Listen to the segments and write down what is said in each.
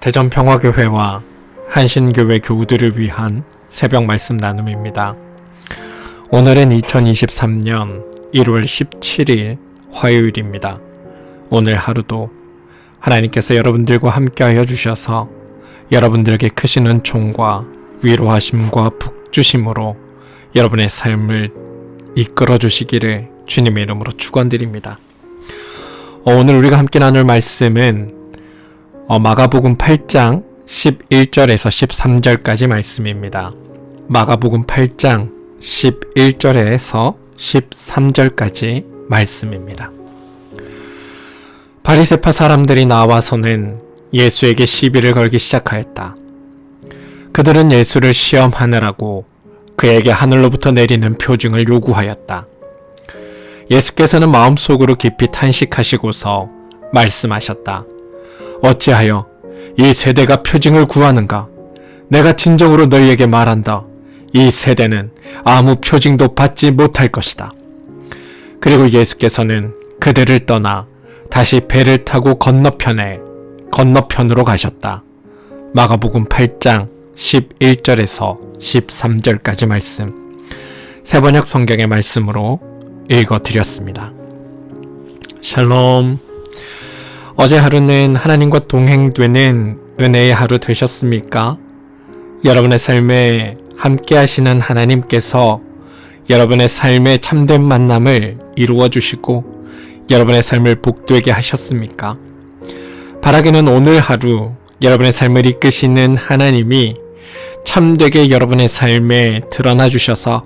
대전평화교회와 한신교회 교우들을 위한 새벽 말씀 나눔입니다. 오늘은 2023년 1월 17일 화요일입니다. 오늘 하루도 하나님께서 여러분들과 함께하여 주셔서 여러분들에게 크신 은총과 위로하심과 북주심으로 여러분의 삶을 이끌어 주시기를 주님의 이름으로 축원드립니다. 어, 오늘 우리가 함께 나눌 말씀은 어, 마가복음 8장 11절에서 13절까지 말씀입니다. 마가복음 8장 11절에서 13절까지 말씀입니다. 바리세파 사람들이 나와서는 예수에게 시비를 걸기 시작하였다. 그들은 예수를 시험하느라고 그에게 하늘로부터 내리는 표징을 요구하였다. 예수께서는 마음속으로 깊이 탄식하시고서 말씀하셨다. 어찌하여 이 세대가 표징을 구하는가? 내가 진정으로 너희에게 말한다. 이 세대는 아무 표징도 받지 못할 것이다. 그리고 예수께서는 그들을 떠나 다시 배를 타고 건너편에 건너편으로 가셨다. 마가복음 8장 11절에서 13절까지 말씀. 세번역 성경의 말씀으로 읽어 드렸습니다. 샬롬. 어제 하루는 하나님과 동행되는 은혜의 하루 되셨습니까? 여러분의 삶에 함께 하시는 하나님께서 여러분의 삶의 참된 만남을 이루어 주시고 여러분의 삶을 복되게 하셨습니까? 바라기는 오늘 하루 여러분의 삶을 이끄시는 하나님이 참되게 여러분의 삶에 드러나 주셔서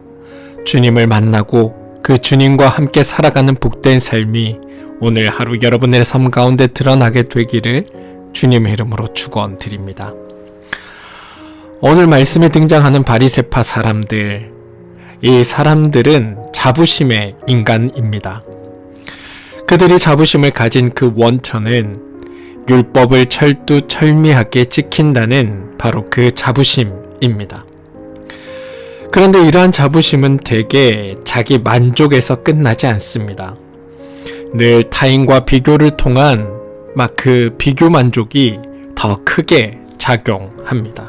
주님을 만나고 그 주님과 함께 살아가는 복된 삶이 오늘 하루 여러분의 삶 가운데 드러나게 되기를 주님의 이름으로 축원드립니다. 오늘 말씀에 등장하는 바리세파 사람들, 이 사람들은 자부심의 인간입니다. 그들이 자부심을 가진 그 원천은 율법을 철두철미하게 지킨다는 바로 그 자부심입니다. 그런데 이러한 자부심은 대개 자기 만족에서 끝나지 않습니다. 늘 타인과 비교를 통한 막 그 비교 만족이 더 크게 작용합니다.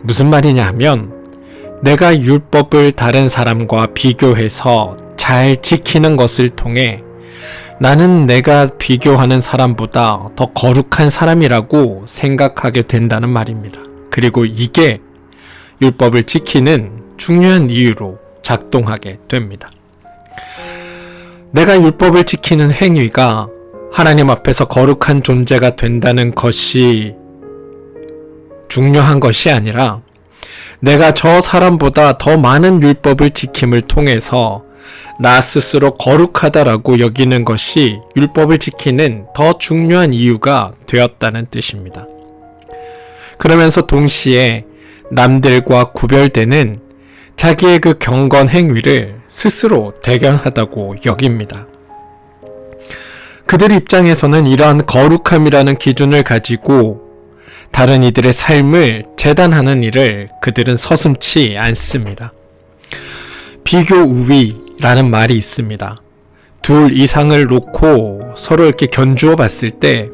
무슨 말이냐 하면 내가 율법을 다른 사람과 비교해서 잘 지키는 것을 통해 나는 내가 비교하는 사람보다 더 거룩한 사람이라고 생각하게 된다는 말입니다. 그리고 이게 율법을 지키는 중요한 이유로 작동하게 됩니다. 내가 율법을 지키는 행위가 하나님 앞에서 거룩한 존재가 된다는 것이 중요한 것이 아니라 내가 저 사람보다 더 많은 율법을 지킴을 통해서 나 스스로 거룩하다라고 여기는 것이 율법을 지키는 더 중요한 이유가 되었다는 뜻입니다. 그러면서 동시에 남들과 구별되는 자기의 그 경건 행위를 스스로 대견하다고 여깁니다. 그들 입장에서는 이러한 거룩함이라는 기준을 가지고 다른 이들의 삶을 재단하는 일을 그들은 서슴치 않습니다. 비교 우위라는 말이 있습니다. 둘 이상을 놓고 서로 이렇게 견주어 봤을 때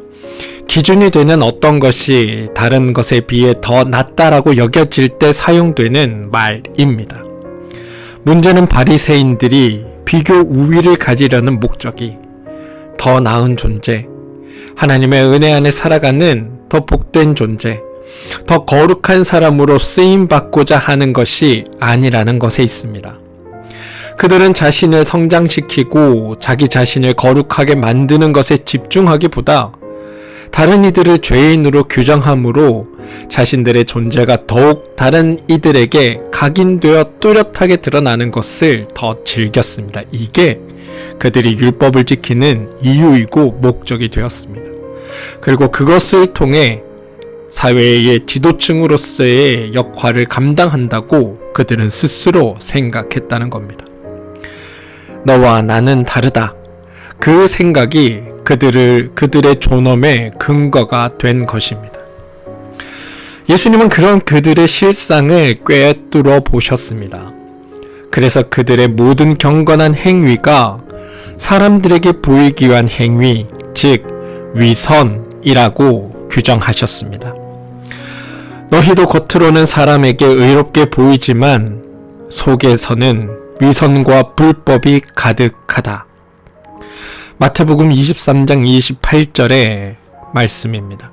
기준이 되는 어떤 것이 다른 것에 비해 더 낫다라고 여겨질 때 사용되는 말입니다. 문제는 바리새인들이 비교 우위를 가지려는 목적이 더 나은 존재, 하나님의 은혜 안에 살아가는 더 복된 존재, 더 거룩한 사람으로 쓰임 받고자 하는 것이 아니라는 것에 있습니다. 그들은 자신을 성장시키고 자기 자신을 거룩하게 만드는 것에 집중하기보다 다른 이들을 죄인으로 규정함으로 자신들의 존재가 더욱 다른 이들에게 각인되어 뚜렷하게 드러나는 것을 더 즐겼습니다. 이게 그들이 율법을 지키는 이유이고 목적이 되었습니다. 그리고 그것을 통해 사회의 지도층으로서의 역할을 감당한다고 그들은 스스로 생각했다는 겁니다. 너와 나는 다르다. 그 생각이 그들을 그들의 존엄의 근거가 된 것입니다. 예수님은 그런 그들의 실상을 꿰뚫어 보셨습니다. 그래서 그들의 모든 경건한 행위가 사람들에게 보이기 위한 행위, 즉 위선이라고 규정하셨습니다. 너희도 겉으로는 사람에게 의롭게 보이지만 속에서는 위선과 불법이 가득하다. 마태복음 23장 28절의 말씀입니다.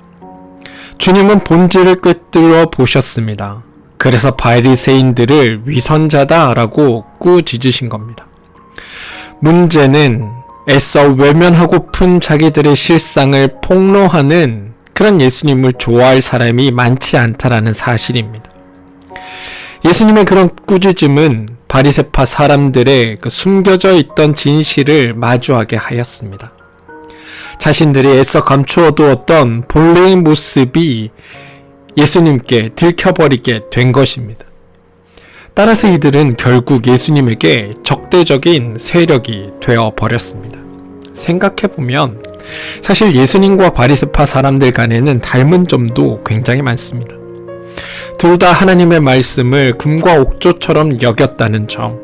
주님은 본질을 꿰뚫어 보셨습니다. 그래서 바리새인들을 위선자다라고 꾸짖으신 겁니다. 문제는 애써 외면하고픈 자기들의 실상을 폭로하는 그런 예수님을 좋아할 사람이 많지 않다라는 사실입니다. 예수님의 그런 꾸짖음은 바리세파 사람들의 그 숨겨져 있던 진실을 마주하게 하였습니다. 자신들이 애써 감추어 두었던 본래의 모습이 예수님께 들켜버리게 된 것입니다. 따라서 이들은 결국 예수님에게 적대적인 세력이 되어 버렸습니다. 생각해보면 사실 예수님과 바리스파 사람들 간에는 닮은 점도 굉장히 많습니다. 둘 다 하나님의 말씀을 금과 옥조처럼 여겼다는 점,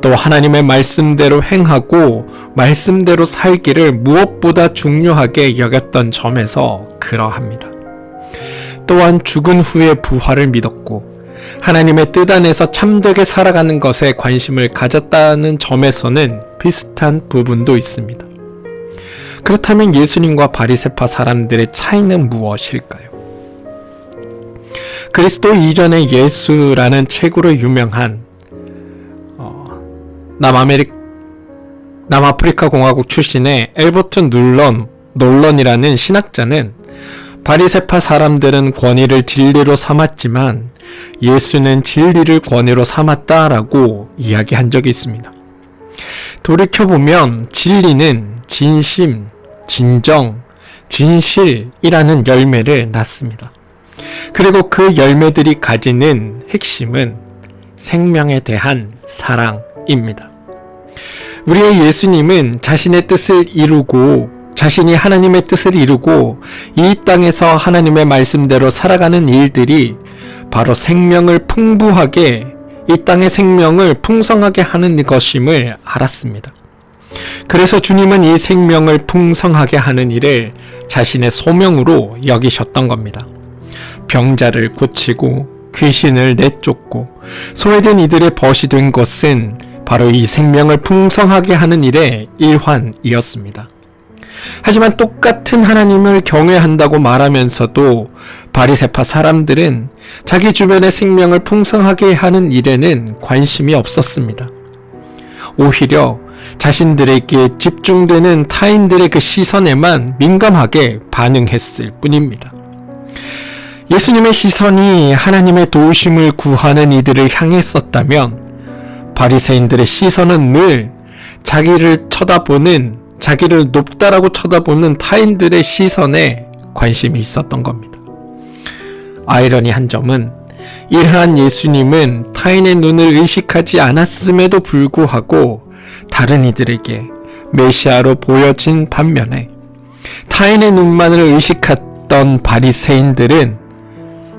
또 하나님의 말씀대로 행하고 말씀대로 살기를 무엇보다 중요하게 여겼던 점에서 그러합니다. 또한 죽은 후에 부활을 믿었고 하나님의 뜻 안에서 참되게 살아가는 것에 관심을 가졌다는 점에서는 비슷한 부분도 있습니다. 그렇다면 예수님과 바리세파 사람들의 차이는 무엇일까요? 그리스도 이전의 예수라는 책으로 유명한 어, 남아메리 남아프리카 공화국 출신의 엘버트 눌런 놀런이라는 신학자는 바리세파 사람들은 권위를 진리로 삼았지만 예수는 진리를 권위로 삼았다라고 이야기한 적이 있습니다. 돌이켜보면 진리는 진심, 진정, 진실이라는 열매를 낳습니다. 그리고 그 열매들이 가지는 핵심은 생명에 대한 사랑입니다. 우리의 예수님은 자신의 뜻을 이루고 자신이 하나님의 뜻을 이루고 이 땅에서 하나님의 말씀대로 살아가는 일들이 바로 생명을 풍부하게 이 땅의 생명을 풍성하게 하는 것임을 알았습니다. 그래서 주님은 이 생명을 풍성하게 하는 일을 자신의 소명으로 여기셨던 겁니다. 병자를 고치고 귀신을 내쫓고 소외된 이들의 벗이 된 것은 바로 이 생명을 풍성하게 하는 일의 일환이었습니다. 하지만 똑같은 하나님을 경외한다고 말하면서도 바리세파 사람들은 자기 주변의 생명을 풍성하게 하는 일에는 관심이 없었습니다. 오히려 자신들에게 집중되는 타인들의 그 시선에만 민감하게 반응했을 뿐입니다. 예수님의 시선이 하나님의 도우심을 구하는 이들을 향했었다면 바리새인들의 시선은 늘 자기를 쳐다보는 자기를 높다라고 쳐다보는 타인들의 시선에 관심이 있었던 겁니다. 아이러니한 점은 이러한 예수님은 타인의 눈을 의식하지 않았음에도 불구하고 다른 이들에게 메시아로 보여진 반면에 타인의 눈만을 의식했던 바리새인들은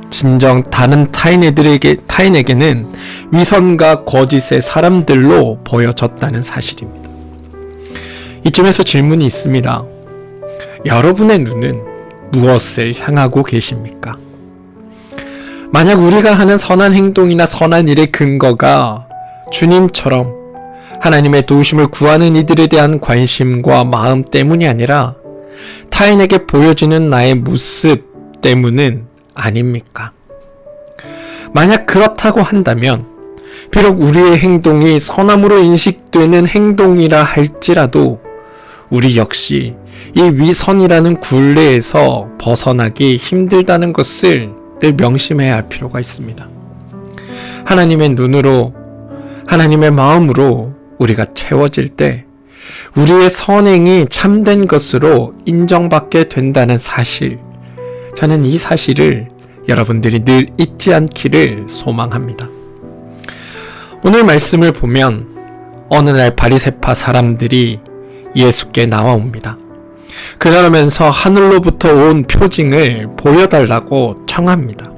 진정 다른 타인들에게 타인에게는 위선과 거짓의 사람들로 보여졌다는 사실입니다. 이쯤에서 질문이 있습니다. 여러분의 눈은 무엇을 향하고 계십니까? 만약 우리가 하는 선한 행동이나 선한 일의 근거가 주님처럼 하나님의 도우심을 구하는 이들에 대한 관심과 마음 때문이 아니라 타인에게 보여지는 나의 모습 때문은 아닙니까? 만약 그렇다고 한다면 비록 우리의 행동이 선함으로 인식되는 행동이라 할지라도 우리 역시 이 위선이라는 굴레에서 벗어나기 힘들다는 것을 늘 명심해야 할 필요가 있습니다. 하나님의 눈으로, 하나님의 마음으로 우리가 채워질 때 우리의 선행이 참된 것으로 인정받게 된다는 사실. 저는 이 사실을 여러분들이 늘 잊지 않기를 소망합니다. 오늘 말씀을 보면 어느 날 바리세파 사람들이 예수께 나와옵니다. 그러면서 하늘로부터 온 표징을 보여달라고 청합니다.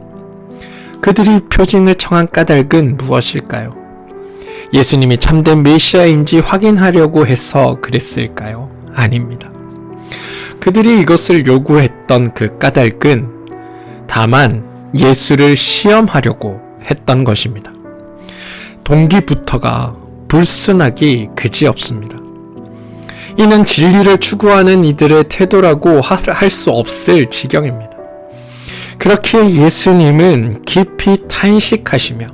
그들이 표징을 청한 까닭은 무엇일까요? 예수님이 참된 메시아인지 확인하려고 해서 그랬을까요? 아닙니다. 그들이 이것을 요구했던 그 까닭은 다만 예수를 시험하려고 했던 것입니다. 동기부터가 불순하기 그지없습니다. 이는 진리를 추구하는 이들의 태도라고 할 수 없을 지경입니다. 그렇게 예수님은 깊이 탄식하시며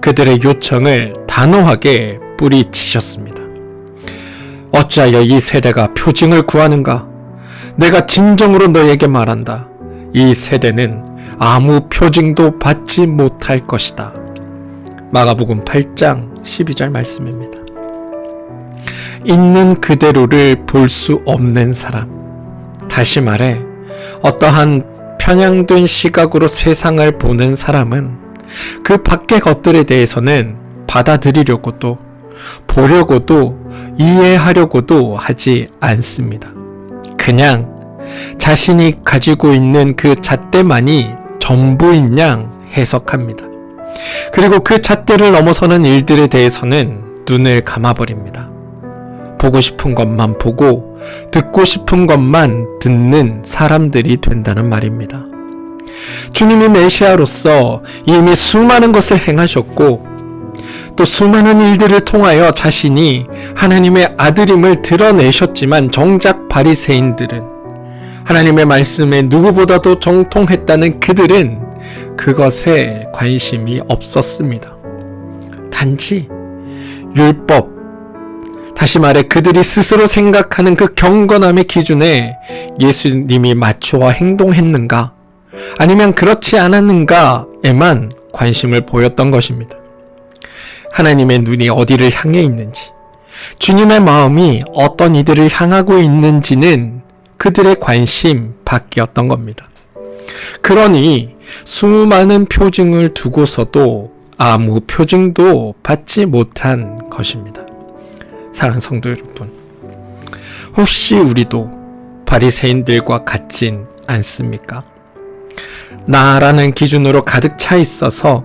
그들의 요청을 단호하게 뿌리치셨습니다. 어찌하여 이 세대가 표징을 구하는가? 내가 진정으로 너에게 말한다. 이 세대는 아무 표징도 받지 못할 것이다. 마가복음 8장 12절 말씀입니다. 있는 그대로를 볼 수 없는 사람. 다시 말해, 어떠한 편향된 시각으로 세상을 보는 사람은 그 밖의 것들에 대해서는 받아들이려고도, 보려고도, 이해하려고도 하지 않습니다. 그냥 자신이 가지고 있는 그 잣대만이 전부인 양 해석합니다. 그리고 그 잣대를 넘어서는 일들에 대해서는 눈을 감아버립니다. 보고 싶은 것만 보고 듣고 싶은 것만 듣는 사람들이 된다는 말입니다. 주님이 메시아로서 이미 수많은 것을 행하셨고 또 수많은 일들을 통하여 자신이 하나님의 아들임을 드러내셨지만 정작 바리새인들은 하나님의 말씀에 누구보다도 정통했다는 그들은 그것에 관심이 없었습니다. 단지 율법 다시 말해 그들이 스스로 생각하는 그 경건함의 기준에 예수님이 맞추어 행동했는가 아니면 그렇지 않았는가에만 관심을 보였던 것입니다. 하나님의 눈이 어디를 향해 있는지, 주님의 마음이 어떤 이들을 향하고 있는지는 그들의 관심 밖이었던 겁니다. 그러니 수많은 표징을 두고서도 아무 표징도 받지 못한 것입니다. 사랑하는 성도 여러분, 혹시 우리도 바리새인들과 같진 않습니까? 나라는 기준으로 가득 차 있어서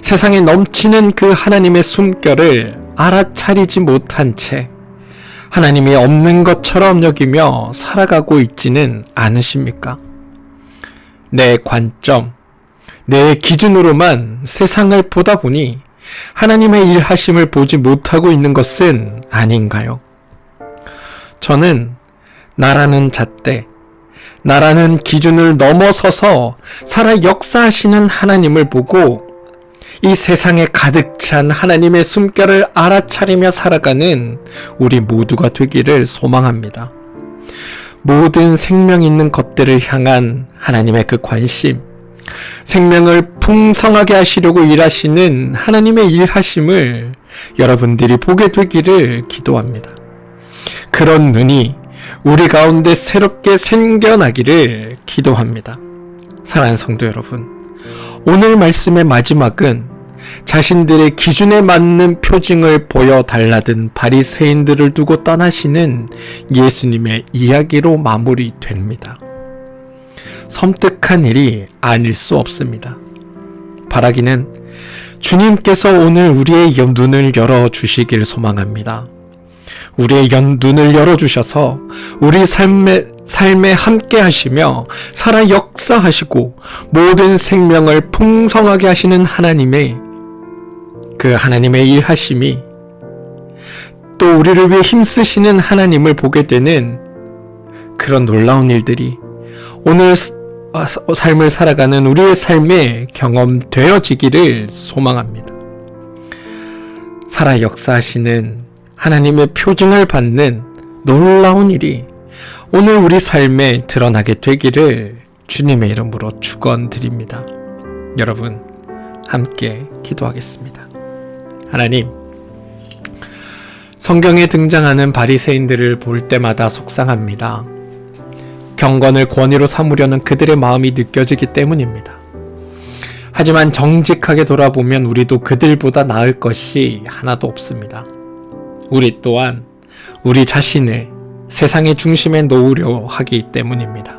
세상에 넘치는 그 하나님의 숨결을 알아차리지 못한 채 하나님이 없는 것처럼 여기며 살아가고 있지는 않으십니까? 내 관점, 내 기준으로만 세상을 보다 보니 하나님의 일하심을 보지 못하고 있는 것은 아닌가요? 저는 나라는 잣대, 나라는 기준을 넘어서서 살아 역사하시는 하나님을 보고 이 세상에 가득 찬 하나님의 숨결을 알아차리며 살아가는 우리 모두가 되기를 소망합니다. 모든 생명 있는 것들을 향한 하나님의 그 관심, 생명을 풍성하게 하시려고 일하시는 하나님의 일하심을 여러분들이 보게 되기를 기도합니다. 그런 눈이 우리 가운데 새롭게 생겨나기를 기도합니다. 사랑하는 성도 여러분, 오늘 말씀의 마지막은 자신들의 기준에 맞는 표징을 보여 달라던 바리새인들을 두고 떠나시는 예수님의 이야기로 마무리됩니다. 섬뜩한 일이 아닐 수 없습니다. 바라기는 주님께서 오늘 우리의 눈을 열어 주시길 소망합니다. 우리의 연 눈을 열어 주셔서 우리 삶에, 삶에 함께 하시며 살아 역사하시고 모든 생명을 풍성하게 하시는 하나님의 그 하나님의 일하심이 또 우리를 위해 힘쓰시는 하나님을 보게 되는 그런 놀라운 일들이 오늘 삶을 살아가는 우리의 삶에 경험되어지기를 소망합니다. 살아 역사하시는 하나님의 표징을 받는 놀라운 일이 오늘 우리 삶에 드러나게 되기를 주님의 이름으로 축원드립니다. 여러분 함께 기도하겠습니다. 하나님 성경에 등장하는 바리새인들을 볼 때마다 속상합니다. 경건을 권위로 삼으려는 그들의 마음이 느껴지기 때문입니다. 하지만 정직하게 돌아보면 우리도 그들보다 나을 것이 하나도 없습니다. 우리 또한 우리 자신을 세상의 중심에 놓으려 하기 때문입니다.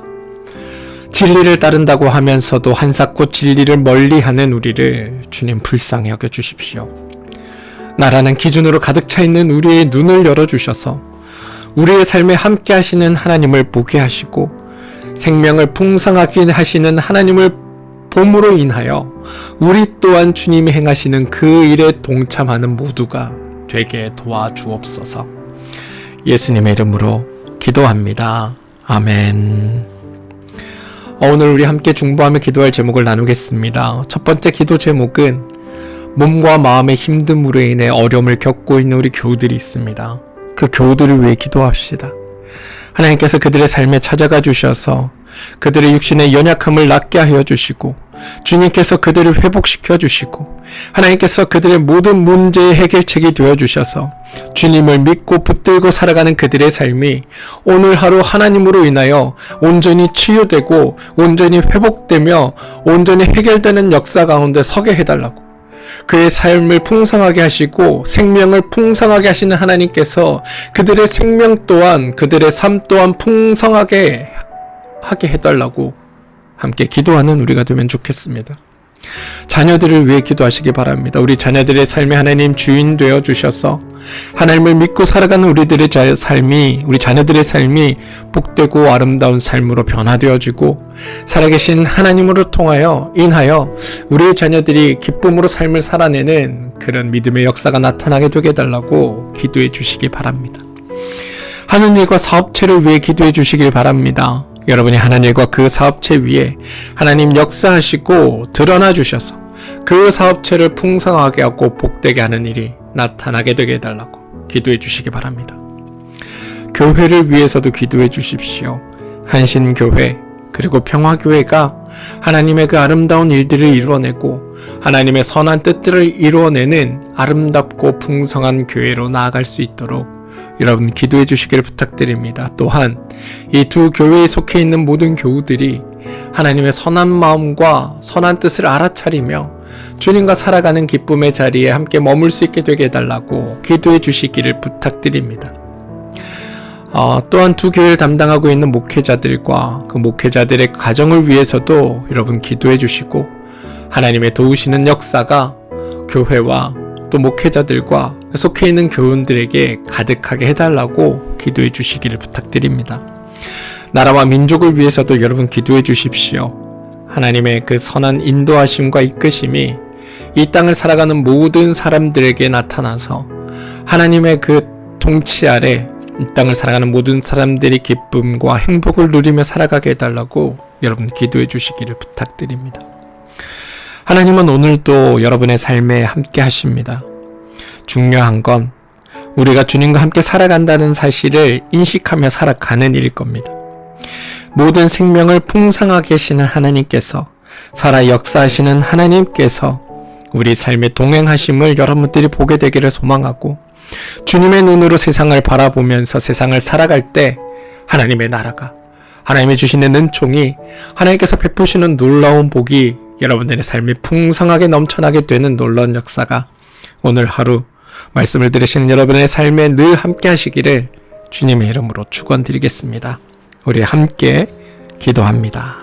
진리를 따른다고 하면서도 한사코 진리를 멀리하는 우리를 주님 불쌍히 여겨 주십시오. 나라는 기준으로 가득 차 있는 우리의 눈을 열어 주셔서 우리의 삶에 함께 하시는 하나님을 보게 하시고 생명을 풍성하게 하시는 하나님을 봄으로 인하여 우리 또한 주님이 행하시는 그 일에 동참하는 모두가 되게 도와주옵소서. 예수님의 이름으로 기도합니다. 아멘. 어, 오늘 우리 함께 중보하며 기도할 제목을 나누겠습니다. 첫 번째 기도 제목은 몸과 마음의 힘듦으로 인해 어려움을 겪고 있는 우리 교우들이 있습니다. 그 교우들을 위해 기도합시다. 하나님께서 그들의 삶에 찾아가 주셔서 그들의 육신의 연약함을 낫게 하여 주시고 주님께서 그들을 회복시켜 주시고 하나님께서 그들의 모든 문제의 해결책이 되어 주셔서 주님을 믿고 붙들고 살아가는 그들의 삶이 오늘 하루 하나님으로 인하여 온전히 치유되고 온전히 회복되며 온전히 해결되는 역사 가운데 서게 해달라고 그의 삶을 풍성하게 하시고 생명을 풍성하게 하시는 하나님께서 그들의 생명 또한 그들의 삶 또한 풍성하게 하게 해달라고 함께 기도하는 우리가 되면 좋겠습니다. 자녀들을 위해 기도하시기 바랍니다. 우리 자녀들의 삶에 하나님 주인 되어 주셔서 하나님을 믿고 살아가는 우리들의 자- 삶이 우리 자녀들의 삶이 복되고 아름다운 삶으로 변화되어지고 살아계신 하나님으로 통하여 인하여 우리의 자녀들이 기쁨으로 삶을 살아내는 그런 믿음의 역사가 나타나게 되게 해달라고 기도해 주시기 바랍니다. 하는 일과 사업체를 위해 기도해 주시길 바랍니다. 여러분이 하나님과 그 사업체 위에 하나님 역사하시고 드러나 주셔서 그 사업체를 풍성하게 하고 복되게 하는 일이 나타나게 되게 해달라고 기도해 주시기 바랍니다. 교회를 위해서도 기도해 주십시오. 한신교회 그리고 평화교회가 하나님의 그 아름다운 일들을 이루어내고 하나님의 선한 뜻들을 이루어내는 아름답고 풍성한 교회로 나아갈 수 있도록 여러분 기도해 주시기를 부탁드립니다. 또한 이 두 교회에 속해 있는 모든 교우들이 하나님의 선한 마음과 선한 뜻을 알아차리며 주님과 살아가는 기쁨의 자리에 함께 머물 수 있게 되게 해달라고 기도해 주시기를 부탁드립니다. 어, 또한 두 교회를 담당하고 있는 목회자들과 그 목회자들의 가정을 위해서도 여러분 기도해 주시고 하나님의 도우시는 역사가 교회와 또 목회자들과 속해 있는 교훈들에게 가득하게 해달라고 기도해 주시기를 부탁드립니다. 나라와 민족을 위해서도 여러분 기도해 주십시오. 하나님의 그 선한 인도하심과 이끄심이 이 땅을 살아가는 모든 사람들에게 나타나서 하나님의 그 통치 아래 이 땅을 살아가는 모든 사람들이 기쁨과 행복을 누리며 살아가게 해달라고 여러분 기도해 주시기를 부탁드립니다. 하나님은 오늘도 여러분의 삶에 함께 하십니다. 중요한 건 우리가 주님과 함께 살아간다는 사실을 인식하며 살아가는 일일 겁니다. 모든 생명을 풍성하게 하시는 하나님께서 살아 역사하시는 하나님께서 우리 삶에 동행하심을 여러분들이 보게 되기를 소망하고 주님의 눈으로 세상을 바라보면서 세상을 살아갈 때 하나님의 나라가 하나님이 주시는 은총이 하나님께서 베푸시는 놀라운 복이 여러분들의 삶이 풍성하게 넘쳐나게 되는 놀라운 역사가 오늘 하루 말씀을 들으시는 여러분의 삶에 늘 함께 하시기를 주님의 이름으로 축원드리겠습니다. 우리 함께 기도합니다.